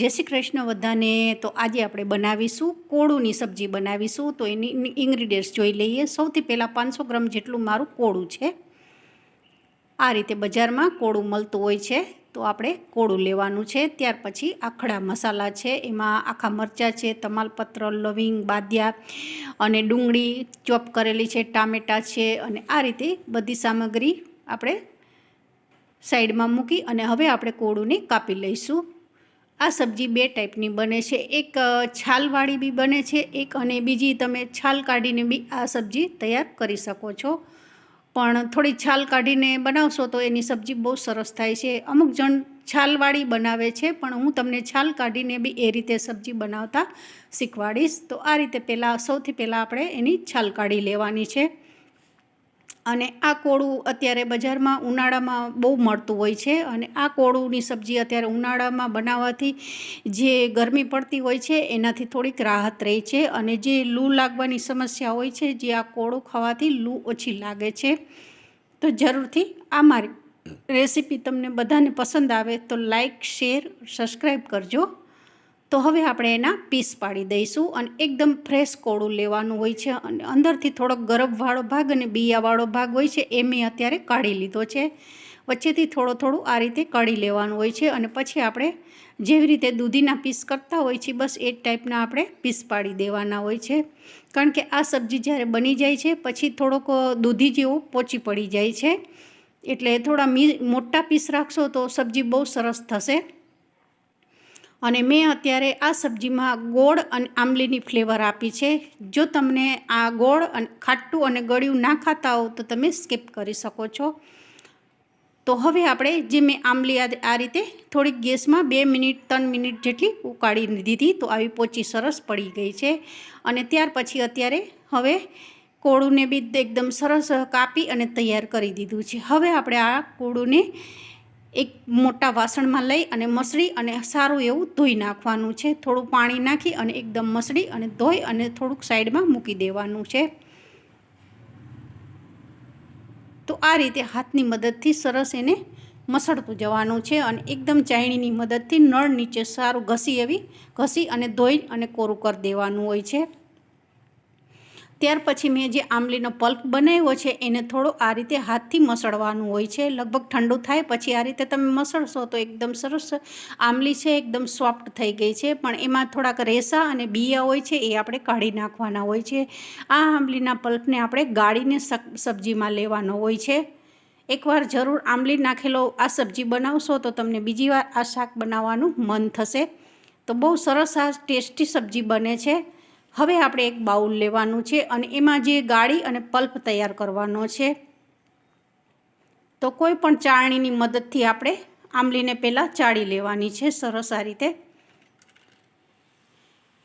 જય શ્રી કૃષ્ણ બધાને. તો આજે આપણે બનાવીશું કોળુની સબ્જી બનાવીશું. તો એની ઇન્ગ્રીડિયન્ટ્સ જોઈ લઈએ. સૌથી પહેલાં પાંચસો ગ્રામ જેટલું મારું કોળું છે. આ રીતે બજારમાં કોળું મળતું હોય છે. તો આપણે કોળું લેવાનું છે. ત્યાર પછી આખડા મસાલા છે. એમાં આખા મરચાં છે, તમાલપત્ર, લવિંગ, બાદિયા અને ડુંગળી ચોપ કરેલી છે, ટામેટાં છે અને આ રીતે બધી સામગ્રી આપણે સાઈડમાં મૂકી અને હવે આપણે કોળુંને કાપી લઈશું. આ સબ્જી બે ટાઈપની બને છે. એક છાલવાળી બી બને છે, એક અને બીજી તમે છાલ કાઢીને બી આ સબ્જી તૈયાર કરી શકો છો. પણ થોડી છાલ કાઢીને બનાવશો તો એની સબ્જી બહુ સરસ થાય છે. અમુક જણ છાલવાળી બનાવે છે, પણ હું તમને છાલ કાઢીને બી એ રીતે સબ્જી બનાવતા શીખવાડીશ. તો આ રીતે પહેલાં સૌથી પહેલાં આપણે એની છાલ કાઢી લેવાની છે. અને આ કોળું અત્યારે બજારમાં ઉનાળામાં બહુ મળતું હોય છે અને આ કોળુંની સબ્જી અત્યારે ઉનાળામાં બનાવવાથી જે ગરમી પડતી હોય છે, એનાથી થોડીક રાહત રહે છે અને જે લૂ લાગવાની સમસ્યા હોય છે, જે આ કોળું ખાવાથી લૂ ઓછી લાગે છે. તો જરૂરથી આ મારી રેસીપી તમને બધાને પસંદ આવે તો લાઈક, શેર, સબસ્ક્રાઈબ કરજો. તો હવે આપણે એના પીસ પાડી દઈશું અને એકદમ ફ્રેશ કોળું લેવાનું હોય છે અને અંદરથી થોડોક ગરબવાળો ભાગ અને બિયાવાળો ભાગ હોય છે એ મેં અત્યારે કાઢી લીધો છે. વચ્ચેથી થોડું થોડું આ રીતે કાઢી લેવાનું હોય છે અને પછી આપણે જેવી રીતે દૂધીના પીસ કરતા હોય છે બસ એ જ ટાઈપના આપણે પીસ પાડી દેવાના હોય છે. કારણ કે આ સબ્જી જ્યારે બની જાય છે પછી થોડોક દૂધી જેવું પોચી પડી જાય છે. એટલે થોડા મી, મોટા પીસ રાખશો તો સબ્જી બહુ સરસ થશે. અને મેં અત્યારે આ સબ્જીમાં ગોળ અને આંબલીની ફ્લેવર આપી છે. જો તમને આ ગોળ અને ખાટું અને ગળ્યું ના ખાતા હો, તો તમે સ્કીપ કરી શકો છો. તો હવે આપણે જે મેં આંબલી આ રીતે થોડીક ગેસમાં બે મિનિટ, ત્રણ મિનિટ જેટલી ઉકાળી દીધી તો આવી પોચી સરસ પડી ગઈ છે. અને ત્યાર પછી અત્યારે હવે કોળુંને બી એકદમ સરસ કાપી અને તૈયાર કરી દીધું છે. હવે આપણે આ કોળુંને એક મોટા વાસણમાં લઈ અને મસળી અને સારું એવું ધોઈ નાખવાનું છે. થોડું પાણી નાખી અને એકદમ મસળી અને ધોઈ અને થોડુંક સાઈડમાં મૂકી દેવાનું છે. તો આ રીતે હાથની મદદથી સરસ એને મસળતું જવાનું છે અને એકદમ ચાયણીની મદદથી નળ નીચે સારું ઘસી એવી ઘસી અને ધોઈ અને કોરું કરી દેવાનું હોય છે. ત્યાર પછી મેં જે આંબલીનો પલ્પ બનાવ્યો છે, એને થોડો આ રીતે હાથથી મસળવાનું હોય છે. લગભગ ઠંડુ થાય પછી આ રીતે તમે મસળશો તો એકદમ સરસ આંબલી છે, એકદમ સોફ્ટ થઈ ગઈ છે. પણ એમાં થોડાક રેસા અને બિયા હોય છે, એ આપણે કાઢી નાખવાના હોય છે. આ આંબલીના પલ્પને આપણે ગાળીને સબ્જીમાં લેવાનો હોય છે. એકવાર જરૂર આંબલી નાખેલો આ સબ્જી બનાવશો તો તમને બીજી વાર આ શાક બનાવવાનું મન થશે. તો બહુ સરસ આ ટેસ્ટી સબ્જી બને છે. હવે આપણે એક બાઉલ લેવાનું છે અને એમાં જે ગાળી અને પલ્પ તૈયાર કરવાનો છે. તો કોઈ પણ ચાળણીની મદદથી આપણે આંબલીને પહેલાં ચાળી લેવાની છે સરસ આ રીતે.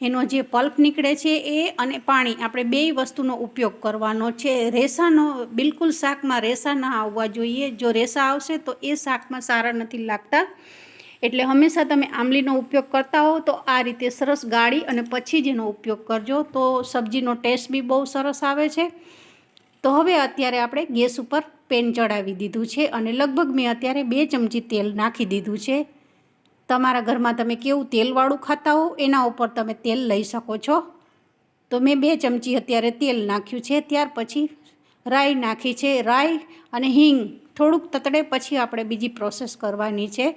એનો જે પલ્પ નીકળે છે એ અને પાણી આપણે બે વસ્તુનો ઉપયોગ કરવાનો છે. રેસાનો, બિલકુલ શાકમાં રેસા ના આવવા જોઈએ. જો રેસા આવશે તો એ શાકમાં સારા નથી લાગતા. એટલે હંમેશા તમે આંબલીનો ઉપયોગ કરતા હો તો આ રીતે સરસ ગાળી અને પછી જ એનો ઉપયોગ કરજો. તો સબ્જીનો ટેસ્ટ બી બહુ સરસ આવે છે. તો હવે અત્યારે આપણે ગેસ ઉપર પેન ચડાવી દીધું છે અને લગભગ મેં અત્યારે બે ચમચી તેલ નાખી દીધું છે. તમારા ઘરમાં તમે કેવું તેલવાળું ખાતા હો એના ઉપર તમે તેલ લઈ શકો છો. તો મેં બે ચમચી અત્યારે તેલ નાખ્યું છે. ત્યાર પછી રાઈ નાખી છે. રાઈ અને હિંગ થોડુંક તતડે પછી આપણે બીજી પ્રોસેસ કરવાની છે.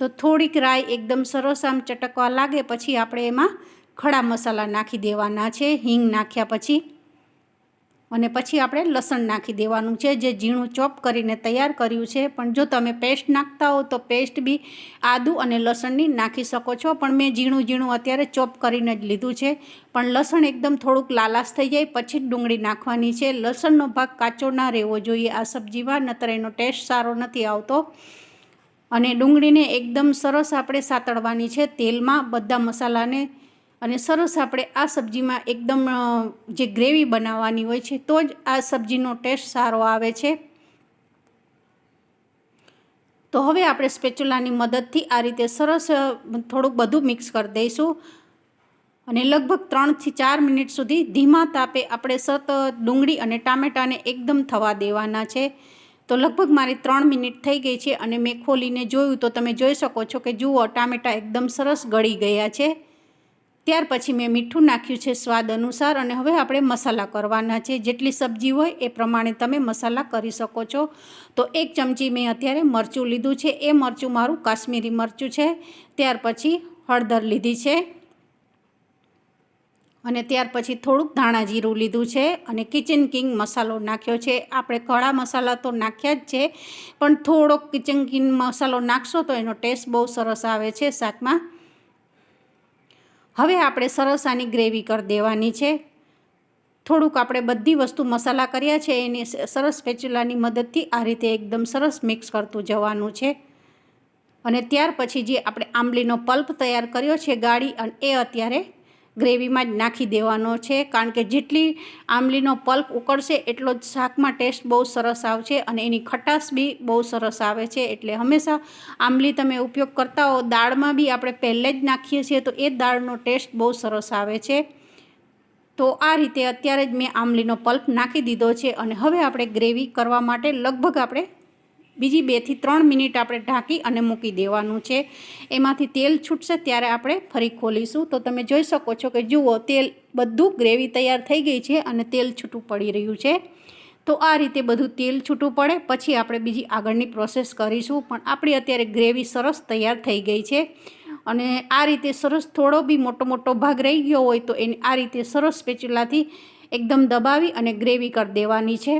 તો થોડીક રાઈ એકદમ સરસ આમ ચટકવા લાગે, પછી આપણે એમાં ખડા મસાલા નાખી દેવાના છે, હિંગ નાખ્યા પછી. અને પછી આપણે લસણ નાખી દેવાનું છે, જે ઝીણું ચોપ કરીને તૈયાર કર્યું છે. પણ જો તમે પેસ્ટ નાખતા હો, તો પેસ્ટ બી આદું અને લસણની નાખી શકો છો. પણ મેં ઝીણું ઝીણું અત્યારે ચોપ કરીને જ લીધું છે. પણ લસણ એકદમ થોડુંક લાલાશ થઈ જાય, પછી જ ડુંગળી નાખવાની છે. લસણનો ભાગ કાચો ના રહેવો જોઈએ. આ સબ્જીમાં નતર એનો ટેસ્ટ સારો નથી આવતો. અને ડુંગળીને એકદમ સરસ આપણે સાતળવાની છે તેલમાં બધા મસાલાને. અને સરસ આપણે આ સબ્જીમાં એકદમ જે ગ્રેવી બનાવવાની હોય છે તો જ આ સબ્જીનો ટેસ્ટ સારો આવે છે. તો હવે આપણે સ્પેચ્યુલાની મદદથી આ રીતે સરસ થોડુંક બધું મિક્સ કરી દઈશું. અને લગભગ ત્રણથી ચાર મિનિટ સુધી ધીમા તાપે આપણે સતત ડુંગળી અને ટામેટાને એકદમ થવા દેવાના છે. તો લગભગ મારી ત્રણ મિનિટ થઈ ગઈ છે અને મેં ખોલીને જોયું તો તમે જોઈ શકો છો કે જુઓ, ટામેટાં એકદમ સરસ ગળી ગયા છે. ત્યાર પછી મેં મીઠું નાખ્યું છે સ્વાદ અનુસાર અને હવે આપણે મસાલા કરવાના છે. જેટલી સબ્જી હોય એ પ્રમાણે તમે મસાલા કરી શકો છો. તો એક ચમચી મેં અત્યારે મરચું લીધું છે. એ મરચું મારું કાશ્મીરી મરચું છે. ત્યાર પછી હળદર લીધી છે. અને ત્યાર પછી થોડુંક ધાણા જીરું લીધું છે અને કિચન કિંગ મસાલો નાખ્યો છે. આપણે કળા મસાલા તો નાખ્યા જ છે, પણ થોડોક કિચન કિંગ મસાલો નાખશો તો એનો ટેસ્ટ બહુ સરસ આવે છે શાકમાં. હવે આપણે સરસ આની ગ્રેવી કરી દેવાની છે. થોડુંક આપણે બધી વસ્તુ મસાલા કર્યા છે, એની સરસ પેચુલાની મદદથી આ રીતે એકદમ સરસ મિક્સ કરતું જવાનું છે. અને ત્યાર પછી જે આપણે આંબલીનો પલ્પ તૈયાર કર્યો છે ગાળી અને એ અત્યારે ગ્રેવીમાં જ નાખી દેવાનો છે, કારણ કે જેટલી આંબલીનો પલ્પ ઉકળશે એટલો જ શાકમાં ટેસ્ટ બહુ સરસ આવશે અને એની ખટાશ બી બહુ સરસ આવે છે. એટલે હંમેશા આંબલી તમે ઉપયોગ કરતા હો, દાળમાં બી આપણે પહેલે જ નાખીએ છીએ તો એ દાળનો ટેસ્ટ બહુ સરસ આવે છે. તો આ રીતે અત્યારે જ મેં આંબલીનો પલ્પ નાખી દીધો છે અને હવે આપણે ગ્રેવી કરવા માટે લગભગ આપણે બીજી બેથી ત્રણ મિનિટ આપણે ઢાંકી અને મૂકી દેવાનું છે. એમાંથી તેલ છૂટશે ત્યારે આપણે ફરી ખોલીશું. તો તમે જોઈ શકો છો કે જુઓ, તેલ બધું ગ્રેવી તૈયાર થઈ ગઈ છે અને તેલ છૂટું પડી રહ્યું છે. તો આ રીતે બધું તેલ છૂટું પડે, પછી આપણે બીજી આગળની પ્રોસેસ કરીશું. પણ આપણી અત્યારે ગ્રેવી સરસ તૈયાર થઈ ગઈ છે અને આ રીતે સરસ થોડો બી મોટો મોટો ભાગ રહી ગયો હોય તો એને આ રીતે સરસ પેચુલાથી એકદમ દબાવી અને ગ્રેવી કરી દેવાની છે.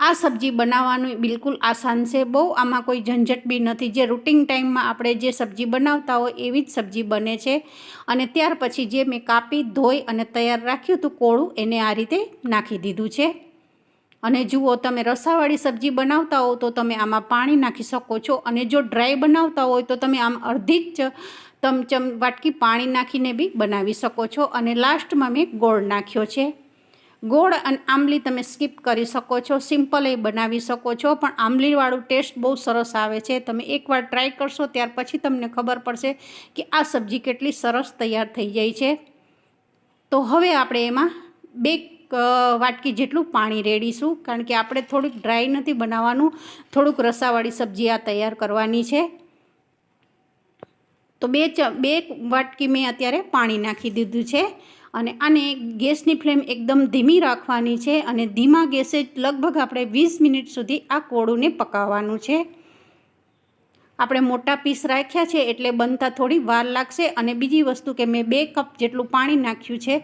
આ સબ્જી બનાવવાનું બિલકુલ આસાન છે. બહુ આમાં કોઈ ઝંઝટ બી નથી. જે રૂટિન ટાઈમમાં આપણે જે સબ્જી બનાવતા હોય એવી જ સબ્જી બને છે. અને ત્યાર પછી જે મેં કાપી, ધોઈ અને તૈયાર રાખ્યું હતું કોળું, એને આ રીતે નાખી દીધું છે. અને જુઓ, તમે રસાવાળી સબ્જી બનાવતા હો તો તમે આમાં પાણી નાખી શકો છો. અને જો ડ્રાય બનાવતા હોય તો તમે આમ અડધી જ તમચમ વાટકી પાણી નાખીને બી બનાવી શકો છો. અને લાસ્ટમાં મેં ગોળ નાખ્યો છે. ગોળ અને આંબલી તમે સ્કીપ કરી શકો છો, સિમ્પલ એ બનાવી શકો છો, પણ આંબલીવાળું ટેસ્ટ બહુ સરસ આવે છે. તમે એકવાર ટ્રાય કરશો ત્યાર પછી તમને ખબર પડશે કે આ સબ્જી કેટલી સરસ તૈયાર થઈ જાય છે. તો હવે આપણે એમાં બે વાટકી જેટલું પાણી રેડીશું, કારણ કે આપણે થોડુંક ડ્રાય નથી બનાવવાનું, થોડુંક રસાવાળી સબ્જી આ તૈયાર કરવાની છે. તો બે ચ, બે વાટકી મેં અત્યારે પાણી નાખી દીધું છે. અને આને ગેસની ફ્લેમ એકદમ ધીમી રાખવાની છે અને ધીમા ગેસે લગભગ આપણે વીસ મિનિટ સુધી આ કોળુને પકાવવાનું છે. આપણે મોટા પીસ રાખ્યા છે એટલે બનતા થોડી વાર લાગશે અને બીજી વસ્તુ કે મેં બે કપ જેટલું પાણી નાખ્યું છે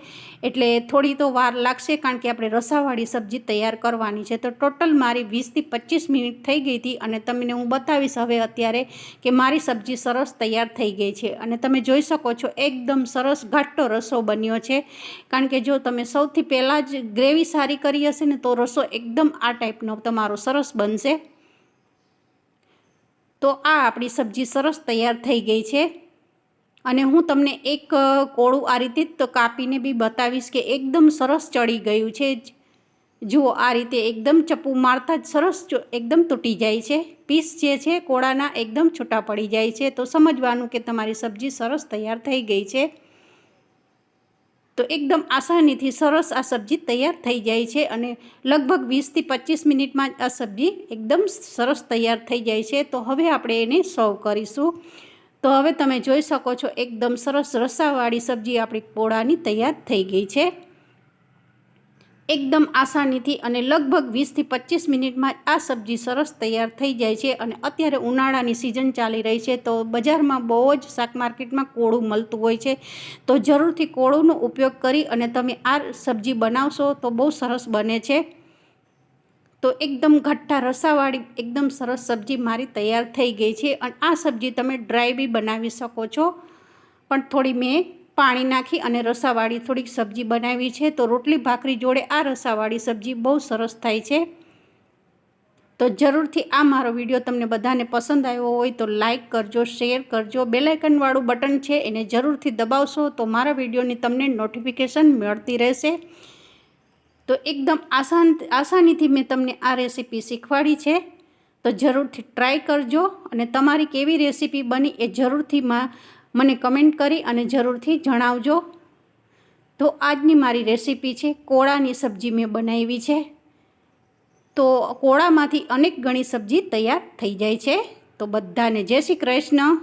એટલે થોડી તો વાર લાગશે કારણ કે આપણે રસાવાળી સબ્જી તૈયાર કરવાની છે. તો ટોટલ મારી વીસથી પચીસ મિનિટ થઈ ગઈ હતી અને તમને હું બતાવીશ હવે અત્યારે કે મારી સબ્જી સરસ તૈયાર થઈ ગઈ છે. અને તમે જોઈ શકો છો એકદમ સરસ ઘાટો રસો બન્યો છે. કારણ કે જો તમે સૌથી પહેલાં જ ગ્રેવી સારી કરી હશે ને તો રસો એકદમ આ ટાઈપનો તમારો સરસ બનશે. તો આ આપણી સબ્જી સરસ તૈયાર થઈ ગઈ છે. અને હું તમને એક કોળું આ રીતે તો કાપીને બી બતાવીશ કે એકદમ સરસ ચડી ગયું છે. જુઓ આ રીતે એકદમ ચપ્પુ મારતા જ સરસ એકદમ તૂટી જાય છે. પીસ જે છે કોળાના એકદમ છૂટા પડી જાય છે. તો સમજવાનું કે તમારી સબ્જી સરસ તૈયાર થઈ ગઈ છે. તો એકદમ આસાનીથી સરસ આ સબ્જી તૈયાર થઈ જાય છે અને લગભગ વીસથી પચીસ મિનિટમાં આ સબ્જી એકદમ સરસ તૈયાર થઈ જાય છે. તો હવે આપણે એને સર્વ કરીશું. તો હવે તમે જોઈ શકો છો, એકદમ સરસ રસાવાળી સબ્જી આપણી પોળાની તૈયાર થઈ ગઈ છે. એકદમ આસાનીથી અને લગભગ વીસથી પચીસ મિનિટમાં આ સબ્જી સરસ તૈયાર થઈ જાય છે અને અત્યારે ઉનાળાની સિઝન ચાલી રહી છે તો બજારમાં બહુ જ શાક માર્કેટમાં કોળું મળતું હોય છે. તો જરૂરથી કોળુંનો ઉપયોગ કરી અને તમે આ સબ્જી બનાવશો તો બહુ સરસ બને છે. તો એકદમ ઘટ્ટા રસાવાળી, એકદમ સરસ સબ્જી મારી તૈયાર થઈ ગઈ છે અને આ સબ્જી તમે ડ્રાય બી બનાવી શકો છો. પણ થોડી મેં પાણી નાખી અને રસાવાળી થોડીક સબ્જી બનાવી છે. તો રોટલી ભાખરી જોડે આ રસાવાળી સબ્જી બહુ સરસ થાય છે. તો જરૂરથી આ મારો વીડિયો તમને બધાને પસંદ આવ્યો હોય તો લાઇક કરજો, શેર કરજો. બેલાઇકનવાળું બટન છે એને જરૂરથી દબાવશો તો મારા વિડીયોની તમને નોટિફિકેશન મળતી રહેશે. તો એકદમ આસાન આસાનીથી મેં તમને આ રેસીપી શીખવાડી છે. તો જરૂરથી ટ્રાય કરજો અને તમારી કેવી રેસીપી બની એ જરૂરથી માં મને કમેન્ટ કરી અને જરૂરથી જણાવજો. તો આજની મારી રેસીપી છે, કોળાની સબ્જી મેં બનાવી છે. તો કોળામાંથી અનેક ગણી સબ્જી તૈયાર થઈ જાય છે. તો બધાને જય શ્રી કૃષ્ણ.